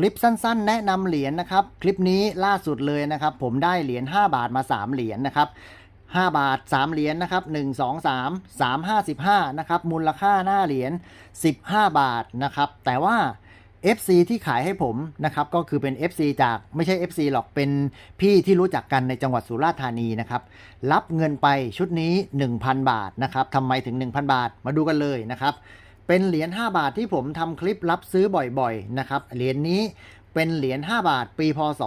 คลิปสั้นๆ แนะนำเหรียญนะครับ คลิปนี้ล่าสุดเลยนะครับ ผมได้เหรียญ5 บาทมา 3 เหรียญนะครับ5 บาท 3 เหรียญนะครับ 1 2 3 3 5 15 นะครับ มูลค่าหน้าเหรียญ 15 บาทนะครับ แต่ว่า FC ที่ขายให้ผมนะครับก็คือเป็น FC จากไม่ใช่ FC หรอกเป็นพี่ที่รู้จักกันในจังหวัดสุราษฎร์ธานีนะครับรับเงินไปชุดนี้ 1,000 บาทนะครับทำไมถึง 1,000 บาทมาดูกันเลยนะครับ เป็นเหรียญ5บาทที่ผมทำคลิปรับซื้อบ่อยๆนะครับเหรียญนี้เป็นเหรียญ5บาทปีพศ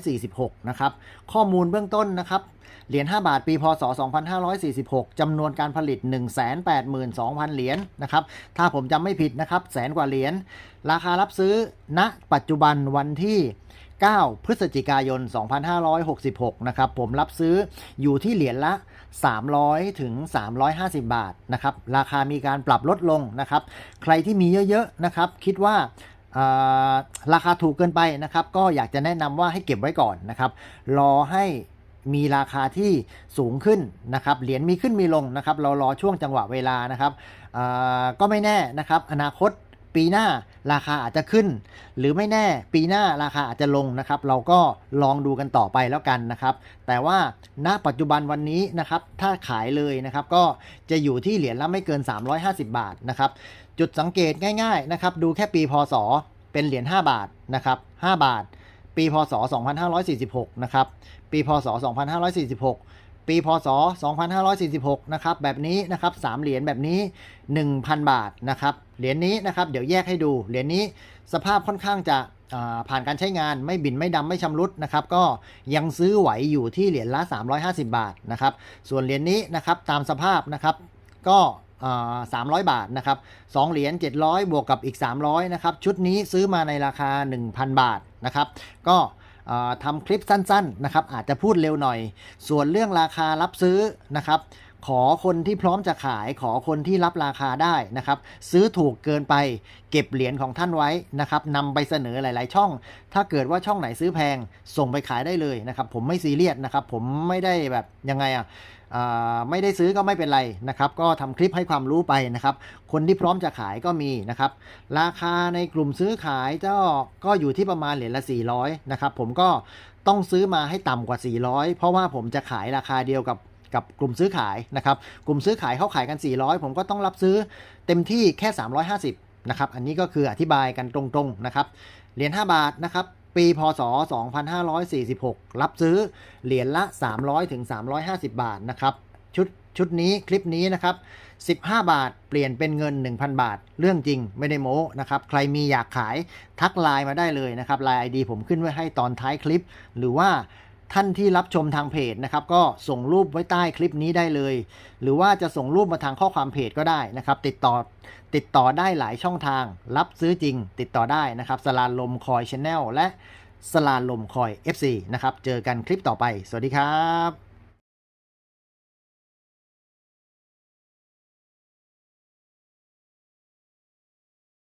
2546 นะครับ ข้อมูลเบื้องต้นนะครับ เหรียญ5บาทปีพศ 2546 จำนวนการผลิต 182,000 เหรียญนะครับ ถ้าผมจำไม่ผิดนะครับ แสนกว่าเหรียญ ราคารับซื้อณปัจจุบันวันที่ 9 พฤศจิกายน 2566 นะครับ ผมรับซื้ออยู่ที่เหรียญละ 300 ถึง 350 บาทนะครับ ราคามีการปรับลดลงนะครับ ใครที่มีเยอะๆนะครับ คิดว่าราคาถูกเกินไปนะครับ ก็อยากจะแนะนำว่าให้เก็บไว้ก่อนนะครับ รอให้มีราคาที่สูงขึ้นนะครับ เหรียญมีขึ้นมีลงนะครับ เรารอช่วงจังหวะเวลานะครับก็ไม่แน่นะครับ อนาคต ปีหน้าราคาอาจจะขึ้น หรือไม่แน่ปีหน้าราคาอาจจะลงนะครับ เราก็ลองดูกันต่อไปแล้วกันนะครับ แต่ว่าณปัจจุบันวันนี้นะครับ ถ้าขายเลยนะครับ ก็จะอยู่ที่เหรียญละไม่เกิน 350 บาทนะครับ จุดสังเกตง่ายๆนะครับ ดูแค่ปีพศเป็นเหรียญ5บาทนะครับ5บาท ปีพศ 2546 นะครับ ปีพศ 2546 ปีพศ 2546 นะครับ แบบนี้นะครับ3เหรียญแบบนี้ 1,000 บาทนะครับ เหรียญนี้นะครับ เดี๋ยวแยกให้ดู เหรียญนี้สภาพค่อนข้างจะผ่านการใช้งานไม่บินไม่ดำไม่ชำรุดนะครับ ก็ยังซื้อไหวอยู่ที่เหรียญละ 350 บาทนะครับ ส่วนเหรียญนี้นะครับตามสภาพนะครับ ก็สามร้อยบาทนะครับสองเหรียญ700 บวกกับอีก 300นะครับ ชุดนี้ซื้อมาในราคา 1,000 บาทนะครับ ก็ ทำคลิปสั้นๆนะครับอาจจะพูดเร็วหน่อย ส่วนเรื่องราคารับซื้อนะครับขอคนที่พร้อมจะขายขอคนที่รับราคาได้นะครับ ซื้อถูกเกินไป เก็บเหรียญของท่านไว้นะครับนำไปเสนอหลาย ๆ ช่อง ถ้าเกิดว่าช่องไหนซื้อแพง ส่งไปขายได้เลยนะครับ ผมไม่ซีเรียสนะครับ ผมไม่ได้แบบยังไงอะ่ะ ไม่ได้ซื้อก็ไม่เป็นไรนะครับก็ทำคลิปให้ความรู้ไปนะครับ คนที่พร้อมจะขายก็มีนะครับ ราคาในกลุ่มซื้อขายเจ้าก็อยู่ที่ประมาณเหรียญละ 400นะครับผมก็ต้องซื้อมาให้ต่ำกว่า 400 เพราะว่าผมจะขายราคาเดียวกับกับกลุ่มซื้อขายนะครับ กลุ่มซื้อขายเขาขายกัน 400 ผมก็ต้องรับซื้อเต็มที่แค่ 350นะครับอันนี้ก็คืออธิบายกันตรงๆนะครับเหรียญ5บาทนะครับ ปีพศ 2546 รับซื้อเหรียญละ 300ถึง350 บาทนะครับ ชุดชุดนี้คลิปนี้นะครับ 15 บาทเปลี่ยนเป็นเงิน 1,000 บาท เรื่องจริงไม่ได้โม้นะครับ ใครมีอยากขายทักไลน์มาได้เลยนะครับไลน์ไอดีผมขึ้นไว้ให้ตอนท้ายคลิป หรือว่า ท่านที่รับชมทางเพจนะครับ ก็ส่งรูปไว้ใต้คลิปนี้ได้เลย หรือว่าจะส่งรูปมาทางข้อความเพจก็ได้นะครับ ติดต่อติดต่อได้หลายช่องทาง รับซื้อจริง ติดต่อได้นะครับสลานลมคอยชแนลและสลานลมคอย FC นะครับ เจอกันคลิปต่อไป สวัสดีครับ